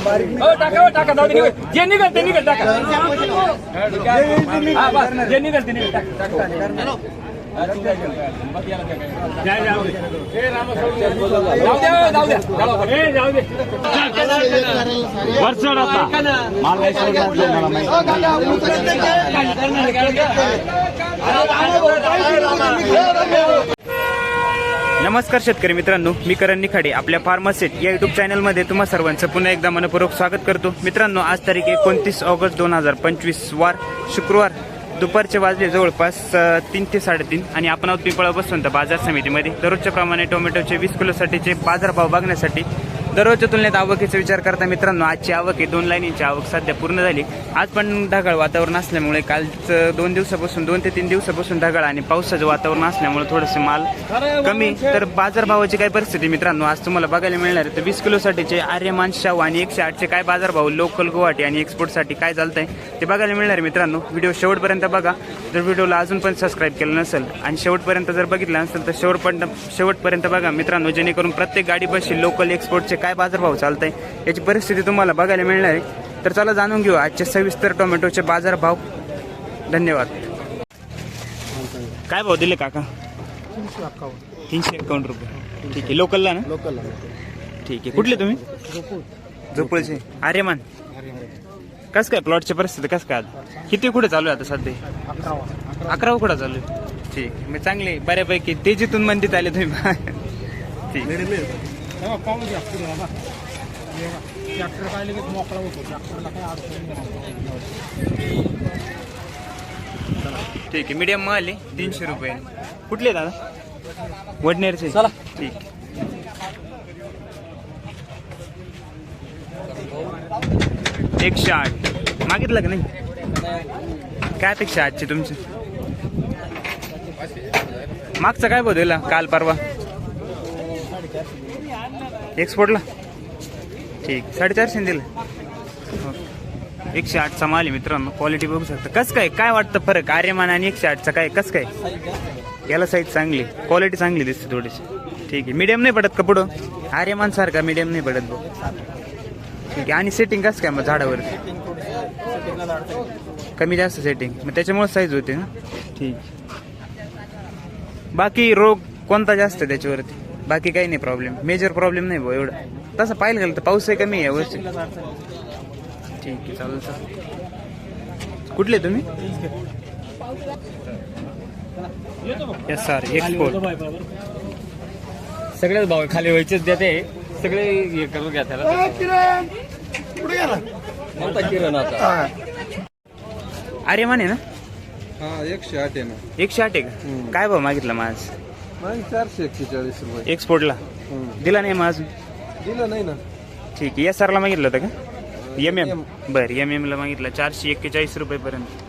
टाका जाऊ दे जे निघल ते निघल टाका हा बस जे निघल ते निघल वरचड आता मार्गेश्वर नमस्कार शेतकरी मित्रांनो मी करण निखाडे आपल्या फार्मासेट या युट्यूब चॅनलमध्ये तुम्हा सर्वांचं पुन्हा एकदा मनपूर्वक स्वागत करतो. मित्रांनो आज तारीख एकोणतीस ऑगस्ट दोन हजार पंचवीस वार शुक्रवार दुपारचे वाजले जवळपास तीन ते साडेतीन आणि आपण आहोत पिंपळा बसवंत बाजार समितीमध्ये. दररोजच्या प्रमाणे टोमॅटोचे वीस किलोसाठीचे बाजारभाव बघण्यासाठी दररोजच्या तुलनेत आवकीचा विचार करता मित्रांनो आजची आवक आहे दोन लाईनीची आवक सध्या पूर्ण झाली. आज पण ढगाळ वातावरण असल्यामुळे कालचं दोन दिवसापासून दोन ते तीन दिवसापासून ढगाळ आणि पावसाचं वातावरण असल्यामुळे थोडंसं माल कमी. तर बाजारभावाची काय परिस्थिती मित्रांनो? आज तुम्हाला बघायला मिळणार आहे तर वीस किलोसाठीचे आर्यमान शाहू आणि एकशे आठचे काय बाजारभाव? लोकल गुवाहाटी आणि एक्सपोर्टसाठी काय चालतंय? ते बघायला मिळणार आहे मित्रांनो. व्हिडिओ शेवटपर्यंत बघा. जर व्हिडिओला अजून पण सबस्क्राईब केलं नसेल आणि शेवटपर्यंत जर बघितलं नसेल तर शेवटपर्यंत शेवटपर्यंत बघा मित्रांनो जेणेकरून प्रत्येक गाडी बसशी लोकल एक्सपोर्टचे काय बाजारभाव चालतंय याची परिस्थिती तुम्हाला बघायला मिळणार आहे. तर चला जाणून घेऊ आजचे सविस्तर टोमॅटोचे बाजारभाव. धन्यवाद. काय भाव दिले काका? तीनशे एकावन्न. रुपये. ठीक आहे लोकलला ना? लोकल ठीक आहे कुठले तुम्ही? झोपळचे. आर्यमान. कस काय प्लॉटची परिस्थिती कस काय? किती कुठे चालू आहे आता सध्या? अकरा कुठं चालू आहे? ठीक आहे. मग चांगले बऱ्यापैकी तेजीतून मंदीत आले तुम्ही. ठीक. ट्रॅक्टर काय लगेच मोकळा होतो. ट्रॅक्टरला काय अडचण नाही ठीक आहे मीडियम माल आहे तीनशे रुपये. कुठले दादा? वडनेरचे. चला. ठीक. एकशे आठ. मागितलं का नाही? काय अपेक्षा आजची तुमची? मागचा काय बदलला काल परवा. एक्सपोर्टला ठीक. साडेचारशे दिलं. एकशे आठचा माल आहे मित्रांनो. क्वालिटी बघू शकता. कसं काय? काय वाटतं फरक? आर्यमान आणि एकशे आठचा काय? कसं काय? याला साईज चांगली क्वालिटी चांगली दिसते थोडीशी. ठीक आहे. मीडियम नाही पडत का पुढं? आर्यमान सारखा मीडियम नाही पडत बघ. ठीक आहे. आणि सेटिंग कसं काय मग झाडावर? कमी जास्त सेटिंग मग त्याच्यामुळे साईज होते ना? ठीक. बाकी रोग कोणता जास्त आहे त्याच्यावरती? बाकी काही नाही प्रॉब्लेम मेजर प्रॉब्लेम नाही भाऊ एवढा. तसं पाहिलं गेलं तर पाऊस कमी आहे यावर्षी. ठीक आहे चालेल सर कुठले तुम्ही? येस सर एक्सपोर्ट सगळेच भाव खाली व्हायचेच देते. सगळे हे करून घ्या त्याला. नव्हता किरण! आता अरे माने ना? हा एकशे आठ आहे ना. एकशे आठ आहे का? काय भाव मागितला माझ मग चारशे एक्केचाळीस रुपये. एक्सपोर्टला. दिला नाही माझ दिलं नाही ना. ठीक आहे एस ला मागितलं होतं का? एम एम बरं एम एम ला मागितलं. चारशे एक्केचाळीस रुपये पर्यंत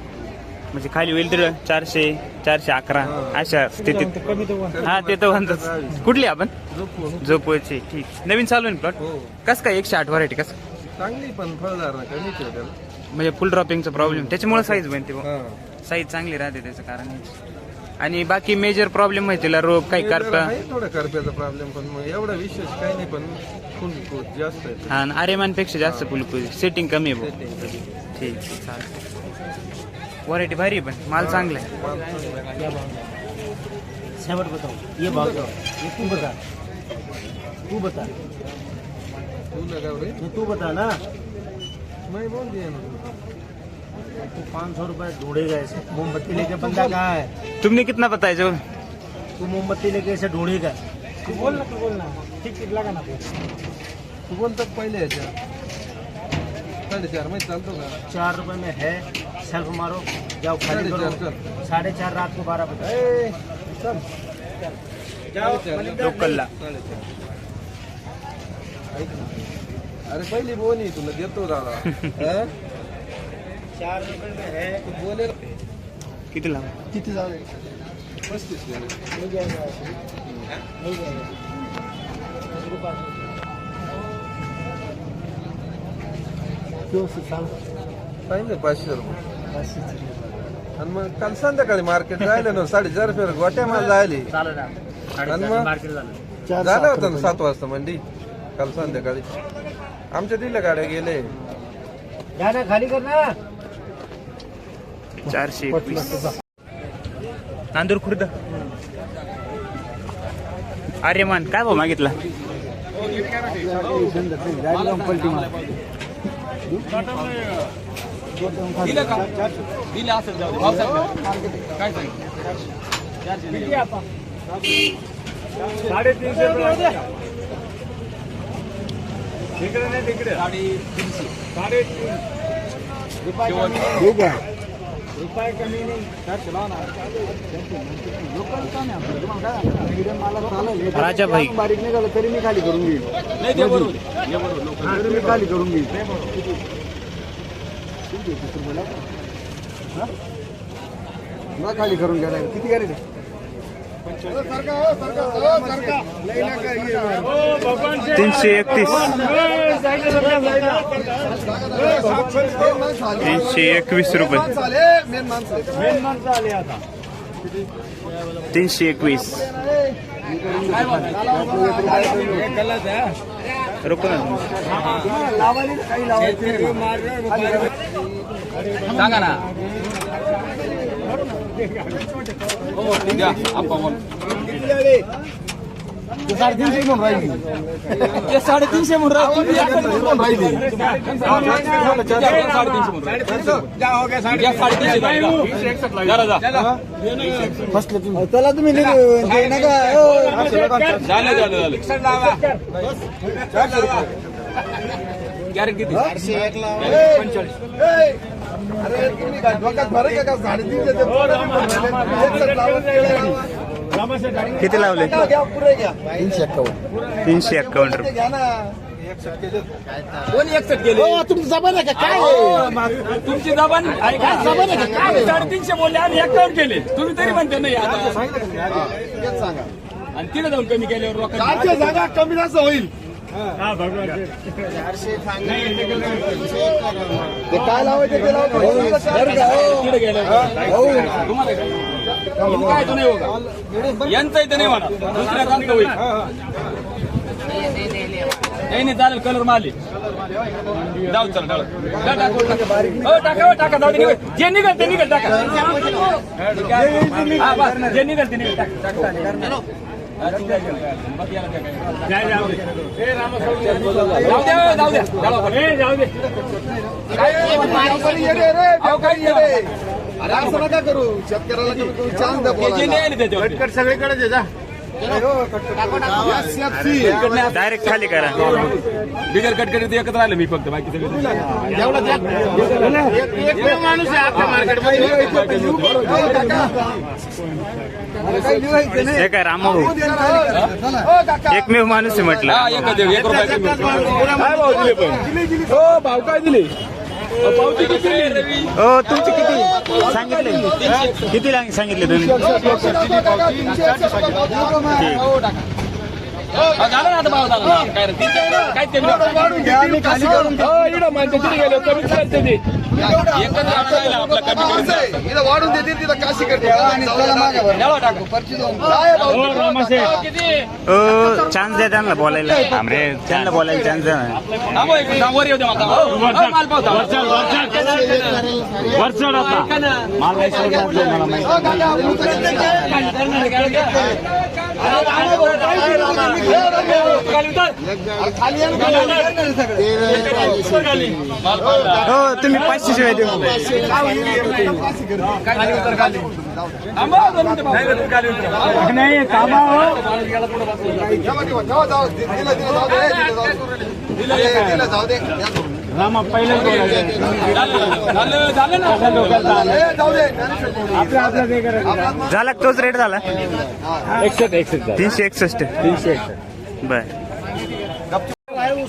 म्हणजे खाली होईल तर चारशे चारशे अकरा अशा स्थितीत. हा ते तर म्हणतच. कुठली आपण? झोपवायची ठीक. नवीन चालू आहे प्लॉट हो. कस काय एकशे आठ व्हरायटी कसं? चांगली पण फळदार म्हणजे फुल ड्रॉपिंगचा प्रॉब्लेम त्याच्यामुळे साईज बनते हा. साईज चांगली राहते त्याचं कारण. आणि बाकी मेजर प्रॉब्लेम माहिती तिला रोग काही करता. आहे थोडा करप्याचा प्रॉब्लेम पण मग एवढा विशेष काही नाही पण फुल फुल जास्त आहे. हा आणि आर्यमानपेक्षा जास्त फुलफुल सेटिंग कमी आहे भाऊ. ठीक आहे व्हरायटी भारी आहे पण. माल चांगला आहे. सेवन बताओ ये भाव दो ये तू बता तू बता. तू लगाव रे ये तू बता ना. मैं बोल दिया ना तू पाँच सौ रुपये ढूंढेगा ऐसे मोमबत्ती लेके बंदा कहाँ है। तुमने कितना बताया जो? तू मोमबत्ती लेके ऐसे ढूंढेगा तू बोल ना तू बोल ना। ठीक ठीक लगा ना तू पहिले साडेचार मध्ये चालतो का चार रुपए में है। सेल्फ मारो। जाओ खाली करो। साढ़े चार रात को बारह बजे। चल। जाओ. अरे पहिली बोनी तुला देतो दादा हा? चार में है। तू बोले किती किती जाऊ पस्तीस जाएगा जाएगा। सांग पाचशे रुपये आणि मग काल संध्याकाळी मार्केट राहिलं ना साडेचार फेर गोट्या माल जायली। झालं ना आणि मग? मार्केट झालं. झालं होतं ना सात वाजता मंडी? काल संध्याकाळी. आमच्या दिल्या गाड्या गेले. ना खाली कर ना. चारशे एकवीस. नांदूर खुर्द. आर्यमान काय भाऊ मागितला? दिलं का दिलं असेल जाऊ दे. भाव सांग? ना. काय सांगितलं राजा भाई. बारीक निघालं तरी मी खाली करून घेईल मी खाली करून घेईल ना खाली करून घ्या किती गाडी तीनशे एकतीस. तीनशे एकवीस रुपये. तीनशे एकवीस. रुको ना. सांगा ना. साडेतीनशे म्हणून राहिली. ते साडेतीनशे म्हणून राहिले. साडेतीनशे चला तुम्ही निघ- ते अरे तुम्ही काय? डोक्यात फरक आहे का? साडेतीनशे ते बी लावत गेले. किती लावले? घ्या, पुरे घ्या. तीनशे एक्कावन्न तीनशे एक्कावन्न रुपये घ्या ना. कोणी एकसठ केले? तुमची जबान आहे का? काय तुमची जबान आहे का? आम्ही साडेतीनशे बोलले आम्ही एकावर केले. तुम्ही तरी म्हणते नाही आता आणि तिने जाऊन कमी केल्यावर लोकांनी जागा कमी जास्त होईल. ते काय लावायचे ते लावायचं नाही यांचं इथं नाही म्हणा दुसऱ्या अंत होईल नाही नाही चालेल कलर मारली जाऊ चल टाका टाका जाऊ दे जे निघल ते निघल टाका जे निघल ते निघल टाका, असं नका करू शेतकऱ्याला चान्स द्या सगळीकडे जा डायरेक्ट खाली करा. बिगर कट करीत एकच राहिलं मी फक्त बाकी सगळं हे काय रामा भाऊ एकमेव माणूस आहे म्हटलं. हा एकच आहे, एक रुपया होतो. काय दिले? पावती किती? हो तुमचे किती? सांगितले किती लाग- सांगितले तुम्ही? झालं ना आता भाव झाला. काय रे, काय ते? हो, ते. एकच राहणं राहिलं आपलं कमी करायचं. इथं वाढून देते तिथं काशी करते द्यावा टाकू. हो चान्स द्या त्यांना बोलायला अरे त्यांना बोलायला चान्स द्या ना. थांबा एक मिनिट, वर येऊ द्या मला. हो, हो, माल पावता. ऐका ना. माल पावता. हो तुम्ही पाचशे शिवाय देऊ थांबा, दोन मिनिटं भाव. नाही कामा जाऊ दे. रामा पहिलं आपल्या आपल्या करायचं झाला का तोच रेट झाला? एकसठ एकसठ तीनशे एकसष्ट. तीनशे एकसठ बर.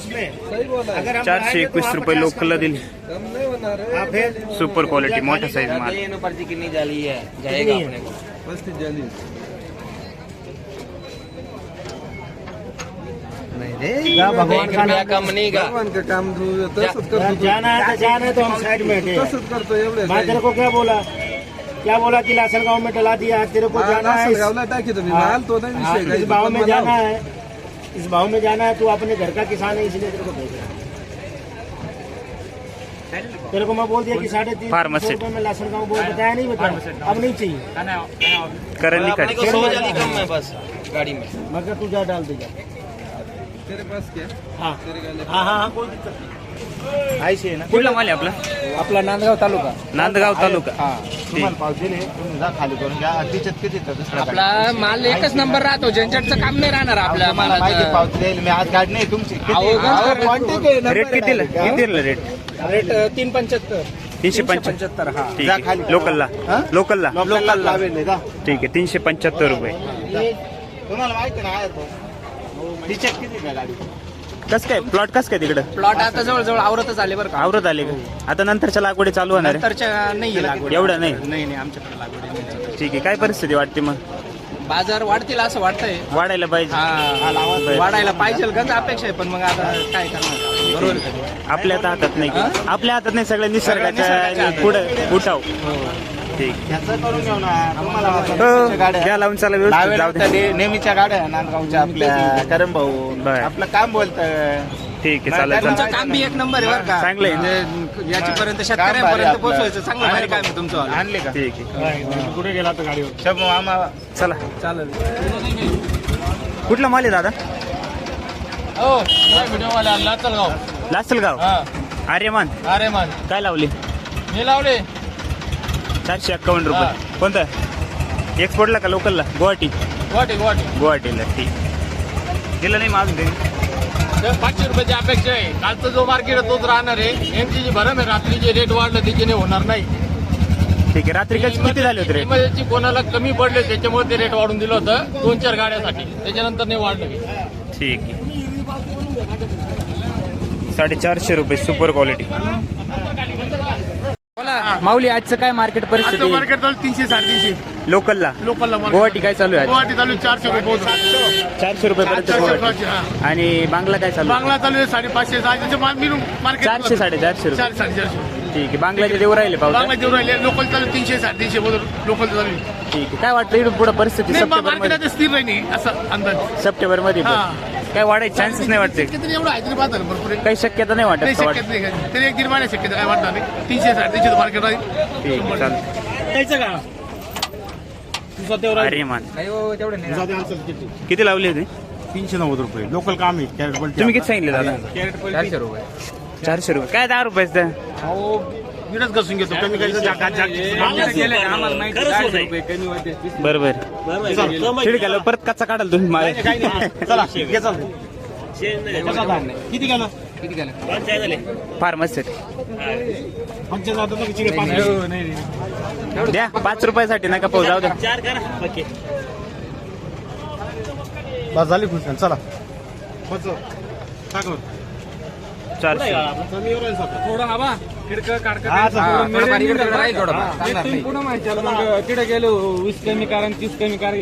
सही बोला अगर हम चारशे एकवीस रुपये लोकलला दिले. सुपर क्वालिटी मोठा साईज माल. कितनी जाली है जाएगा अपने को क्या भगवान का नाम कम नहीं का भगवान का काम तू जाना है तो जाना है तो हम साइड में हटे तसंच करतो एवढे मैं तेरे को क्या बोला? क्या बोला कि लासन गाँव में डला दिया? तेरे को जाना है इस- हाँ, माल तो नाही हाँ, भाव में जाना है। इस भाव में जाना है तू अपने घर का किसान है इसलिए तेरे को भेज रहा तेरे को मैं बोल दिया कि साढ़े तीन फार्मेसी। सौ में लहसुन का बोल बताया नहीं बताया अब नहीं चाहिए। करण निखाडे मगर तू जा डाल दे जा तेरे पास क्या? हाँ. तेरे गाले हाँ हाँ हाँ. कोई दिक्कत नहीं ऐसे है ना? कुठला माल आहे आपला? आपला नांदगाव तालुका. नांदगाव तालुका. हा. तुम्हाला पाव दिले तुम्ही जा खाली करून घ्या. तिच्यात किती तर दुसरा आपला माल एकच नंबर राहतो. ज्यांच्याकडचं काम नाही राहणार आपल्या माहिती मालाचं पाव दिले मी. आज गाडी नाही तुमची. किती? अहो, गंज अहो, रेट quantity आहे, number रेट कितीला? आहे. कितीला रेट रेट तीन पंच्याहत्तर. तीनशे पंच्याहत्तर. पंच्याहत्तर हा. ठीक जा आहे. खाली लोकलला. हा? लोकलला. लोकलला लावेल जा. ठीक आहे तीनशे पंच्याहत्तर रुपये. तुम्हाला माहिती ना आहे तो. तिच्यात किती का गाडी? कस काय? प्लॉट कस काय तिकडं? प्लॉट आता जवळजवळ आवरतच आले बरं का. आवरत आले का? आता नंतरच्या लागवडी चालू होणार आहे. नंतरच्या नाही लागवड. एवढं नाही? नाही नाही आमच्याकडे लागवड नाही. ठीक आहे. काय परिस्थिती वाटते मग? बाजार वाढतील असं वाटतंय. वाढायला पाहिजे. हा. वाढायला पाहिजे गंज अपेक्षा आहे पण मग आता काय करणार? बरोबर आहे? आपल्या आता हातात नाही? आपल्या हातात नाही सगळ्या निसर्गाच्या निसर्गाच्या हातात. पुढे उठाव. हो. घ्या लावून चाला व्यवस्थित जाऊ दे. नेहमीच्या गाड्या नांदगावच्या आपल्या करम भाऊ बरं. आपलं काम बोलतं ठीक आहे चालेल तुमचं चालेल. काम बी एक नंबर आहे बरं का. चांगलं आहे. म्हणजे याच्यापर्यंत शेतकऱ्यांपर्यंत. पोहोचवायचं. चांगलं भारी काम आहे तुमचं आणले का? ठीक आहे. कुठे गेला तो गाडीवर? शंभू मामा. चला. चालेल. कुठला माल आहे दादा? हो व्हिडिओवाला लाचलगाव लासलगाव आर्यमान. अरे मान काय लावली? मी लावले. चारशे एक्कावन्न रुपये. कोणतं? एक्सपोर्टला का लोकलला? गुवाहाटी. गुवाहाटी गुवाहाटी. गुवाहाटीला ठीक. दिलं नाही माझं ते पाचशे रुपयाची अपेक्षा आहे. कालचा जो मार्केट आहे तोच राहणार आहे. यांची जी भरम आहे रात्री जे रेट वाढलं त्याची नाही होणार नाही. ठीक आहे रात्री कशी किती झाले होते रेट इमर्जन्सी कोणाला कमी पडले त्याच्यामुळे ते रेट वाढून दिलं होतं. दोन चार गाड्यासाठी. त्याच्यानंतर नाही वाढलं. ठीक आहे. साडेचारशे रुपये सुपर क्वालिटी माऊली आजचं काय मार्केट परिस्थिती मार्केट चालू तीनशे साडेतीनशे लोकलला लोकलला मार्केट गुवाहाटी काय चालू आहे आज? गुवाहाटी चालू आहे चारशे रुपये चारशे रुपये पर्यंत चारशे गुवाहाटी. रुपयाची, आणि बांगला काय चालू आहे? बांगला चालू आहे साडेपाचशे सहाशे मार्केट चारशे साडेचारशे रुपये चार साडेचारशे ठीक आहे बांगलाचे देऊ राहिले बांगला पावसा देऊ राहिले लोकल चालू तीनशे साडेतीनशे बोलून लोकल चालू आहे. ठीक आहे काय वाटतं इकडून पुढे परिस्थिती नाही सप्टेंबर मार्केटमध्ये आता स्थिर राहिली असं अंदाज सप्टेंबरमध्ये पण. हा. काय वाढायचे चान्सेस नाही वाटते. किती एवढं हैदराबाद भरपूर. काही शक्यता नाही वाटत नाही का शक्यत वाटत नाही तरी एक दीड महिन्यात शक्यता काय वाटणार नाही. तीनशे साडेतीनशे मार्केट राहील. ठीक आहे चालतं यायचं का? तू सध्यावर आहे. आर्यमान जाऊ दे, चल, किती? किती लावली होती? तीनशे नव्वद रुपये. लोकल काम आहे कॅरेट तुम्ही किती सांगितले दादा? चारशे रुपये. चारशे रुपये. काय दहा रुपये द्या अहो विडच घासून घेतो? कमी जागा बरोबर. ठीक आहे परत कच्चा काढाल तुम्ही माळे चला घे चल. किती गेलं? द्या पाच रुपयासाठी नका पाहू जाऊ द्या. बस झाली खुश चला. थोडं हवा खिडकं तिकडे गेलो वीस कमी कारण तीस कमी कारण